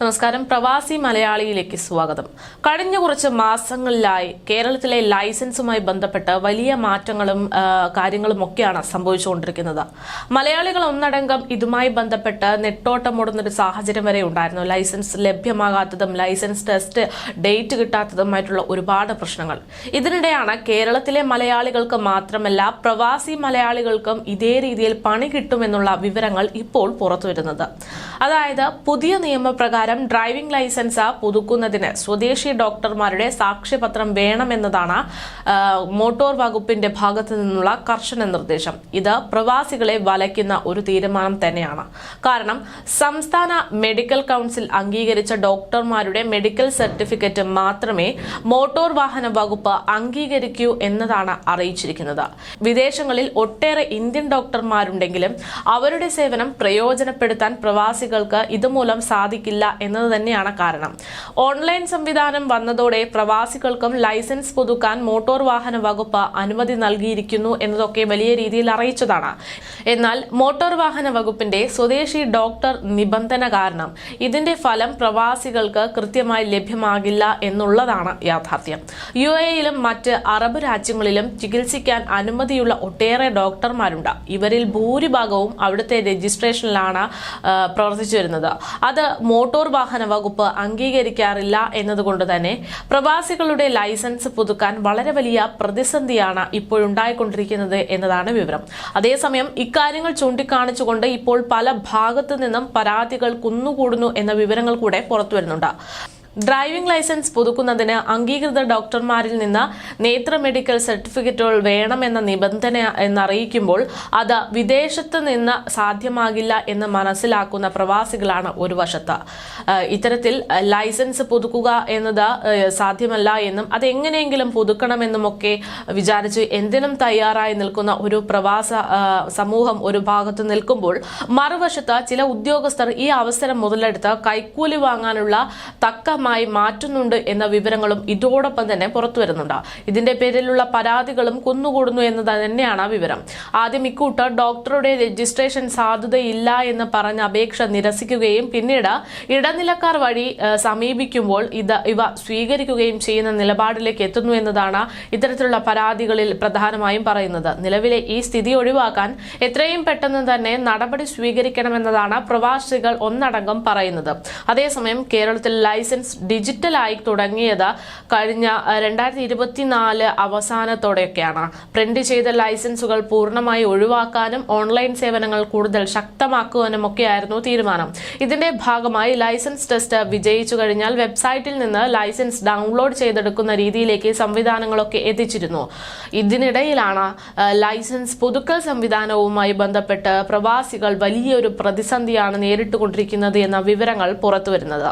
നമസ്കാരം. പ്രവാസി മലയാളിയിലേക്ക് സ്വാഗതം. കഴിഞ്ഞ കുറച്ച് മാസങ്ങളിലായി കേരളത്തിലെ ലൈസൻസുമായി ബന്ധപ്പെട്ട് വലിയ മാറ്റങ്ങളും കാര്യങ്ങളും ഒക്കെയാണ് സംഭവിച്ചുകൊണ്ടിരിക്കുന്നത്. മലയാളികൾ ഒന്നടങ്കം ഇതുമായി ബന്ധപ്പെട്ട് നെട്ടോട്ടമോടുന്നൊരു സാഹചര്യം വരെ ഉണ്ടായിരുന്നു. ലൈസൻസ് ലഭ്യമാകാത്തതും ലൈസൻസ് ടെസ്റ്റ് ഡേറ്റ് കിട്ടാത്തതുമായിട്ടുള്ള ഒരുപാട് പ്രശ്നങ്ങൾ. ഇതിനിടെയാണ് കേരളത്തിലെ മലയാളികൾക്ക് മാത്രമല്ല പ്രവാസി മലയാളികൾക്കും ഇതേ രീതിയിൽ പണി കിട്ടുമെന്നുള്ള വിവരങ്ങൾ ഇപ്പോൾ പുറത്തുവരുന്നത്. അതായത് പുതിയ നിയമപ്രകാരം ഡ്രൈവിംഗ് ലൈസൻസ് പുതുക്കുന്നതിന് സ്വദേശി ഡോക്ടർമാരുടെ സാക്ഷ്യപത്രം വേണമെന്നതാണ് മോട്ടോർ വകുപ്പിന്റെ ഭാഗത്തു നിന്നുള്ള കർശന നിർദ്ദേശം. ഇത് പ്രവാസികളെ വലയ്ക്കുന്ന ഒരു തീരുമാനം തന്നെയാണ്. കാരണം സംസ്ഥാന മെഡിക്കൽ കൗൺസിൽ അംഗീകരിച്ച ഡോക്ടർമാരുടെ മെഡിക്കൽ സർട്ടിഫിക്കറ്റ് മാത്രമേ മോട്ടോർ വാഹന വകുപ്പ് അംഗീകരിക്കൂ എന്നതാണ് അറിയിച്ചിരിക്കുന്നത്. വിദേശങ്ങളിൽ ഒട്ടേറെ ഇന്ത്യൻ ഡോക്ടർമാരുണ്ടെങ്കിലും അവരുടെ സേവനം പ്രയോജനപ്പെടുത്താൻ പ്രവാസികൾക്ക് ഇതുമൂലം സാധിക്കില്ല എന്നത് തന്നെയാണ് കാരണം. ഓൺലൈൻ സംവിധാനം വന്നതോടെ പ്രവാസികൾക്കും ലൈസൻസ് പുതുക്കാൻ മോട്ടോർ വാഹന വകുപ്പ് അനുമതി നൽകിയിരിക്കുന്നു എന്നതൊക്കെ വലിയ രീതിയിൽ അറിയിച്ചതാണ്. എന്നാൽ മോട്ടോർ വാഹന വകുപ്പിന്റെ സ്വദേശി ഡോക്ടർ നിബന്ധന കാരണം ഇതിന്റെ ഫലം പ്രവാസികൾക്ക് കൃത്യമായി ലഭ്യമാകില്ല എന്നുള്ളതാണ് യാഥാർത്ഥ്യം. യു എയിലും മറ്റ് അറബ് രാജ്യങ്ങളിലും ചികിത്സിക്കാൻ അനുമതിയുള്ള ഒട്ടേറെ ഡോക്ടർമാരുണ്ട്. ഇവരിൽ ഭൂരിഭാഗവും അവിടുത്തെ രജിസ്ട്രേഷനിലാണ് പ്രവർത്തിച്ചു വരുന്നത്. അത് മോട്ടോർ വാഹന വകുപ്പ് അംഗീകരിക്കാറില്ല എന്നതുകൊണ്ട് തന്നെ പ്രവാസികളുടെ ലൈസൻസ് പുതുക്കാൻ വളരെ വലിയ പ്രതിസന്ധിയാണ് ഇപ്പോഴുണ്ടായിക്കൊണ്ടിരിക്കുന്നത് എന്നതാണ് വിവരം. അതേസമയം ഇക്കാര്യങ്ങൾ ചൂണ്ടിക്കാണിച്ചുകൊണ്ട് ഇപ്പോൾ പല ഭാഗത്തു നിന്നും പരാതികൾ കുന്നുകൂടുന്നു എന്ന വിവരങ്ങൾ കൂടെ പുറത്തുവരുന്നുണ്ട്. ഡ്രൈവിംഗ് ലൈസൻസ് പുതുക്കുന്നതിന് അംഗീകൃത ഡോക്ടർമാരിൽ നിന്ന് നേത്ര മെഡിക്കൽ സർട്ടിഫിക്കറ്റുകൾ വേണമെന്ന നിബന്ധന എന്നറിയിക്കുമ്പോൾ അത് വിദേശത്ത് നിന്ന് സാധ്യമാകില്ല എന്ന് മനസ്സിലാക്കുന്ന പ്രവാസികളാണ് ഒരു വശത്ത്. ഇത്തരത്തിൽ ലൈസൻസ് പുതുക്കുക എന്നത് സാധ്യമല്ല എന്നും അത് എങ്ങനെയെങ്കിലും പുതുക്കണമെന്നുമൊക്കെ വിചാരിച്ച് എന്തിനും തയ്യാറായി നിൽക്കുന്ന ഒരു പ്രവാസ സമൂഹം ഒരു ഭാഗത്ത് നിൽക്കുമ്പോൾ മറുവശത്ത് ചില ഉദ്യോഗസ്ഥർ ഈ അവസരം മുതലെടുത്ത് കൈക്കൂലി വാങ്ങാനുള്ള തക്കമായി മാറ്റുന്നുണ്ട് എന്ന വിവരങ്ങളും ഇതോടൊപ്പം തന്നെ പുറത്തു വരുന്നുണ്ട് ഇതിന്റെ പേരിലുള്ള പരാതികളും കുന്നുകൂടുന്നു എന്ന് തന്നെയാണ് വിവരം. ആദ്യം ഇക്കൂട്ടർ ഡോക്ടറുടെ രജിസ്ട്രേഷൻ സാധുതയില്ല എന്ന് പറഞ്ഞ അപേക്ഷ നിരസിക്കുകയും പിന്നീട് ഇടനിലക്കാർ വഴി സമീപിക്കുമ്പോൾ ഇത് ഇവ സ്വീകരിക്കുകയും ചെയ്യുന്ന നിലപാടിലേക്ക് എത്തുന്നു എന്നതാണ് ഇത്തരത്തിലുള്ള പരാതികളിൽ പ്രധാനമായും പറയുന്നത്. നിലവിലെ ഈ സ്ഥിതി ഒഴിവാക്കാൻ എത്രയും പെട്ടെന്ന് തന്നെ നടപടി സ്വീകരിക്കണമെന്നതാണ് പ്രവാസികൾ ഒന്നടങ്കം പറയുന്നത്. അതേസമയം കേരളത്തിൽ ലൈസൻസ് ഡിജിറ്റലായി തുടങ്ങിയത് കഴിഞ്ഞ രണ്ടായിരത്തി ഇരുപത്തിനാല് അവസാനത്തോടെയൊക്കെയാണ്. പ്രിന്റ് ചെയ്ത ലൈസൻസുകൾ പൂർണമായി ഒഴിവാക്കാനും ഓൺലൈൻ സേവനങ്ങൾ കൂടുതൽ ശക്തമാക്കുവാനും ഒക്കെയായിരുന്നു തീരുമാനം. ഇതിന്റെ ഭാഗമായി ലൈസൻസ് ടെസ്റ്റ് വിജയിച്ചു കഴിഞ്ഞാൽ വെബ്സൈറ്റിൽ നിന്ന് ലൈസൻസ് ഡൗൺലോഡ് ചെയ്തെടുക്കുന്ന രീതിയിലേക്ക് സംവിധാനങ്ങളൊക്കെ എത്തിച്ചിരുന്നു. ഇതിനിടയിലാണ് ലൈസൻസ് പുതുക്കൽ സംവിധാനവുമായി ബന്ധപ്പെട്ട് പ്രവാസികൾ വലിയൊരു പ്രതിസന്ധിയാണ് നേരിട്ടുകൊണ്ടിരിക്കുന്നത് എന്ന വിവരങ്ങൾ പുറത്തുവരുന്നത്.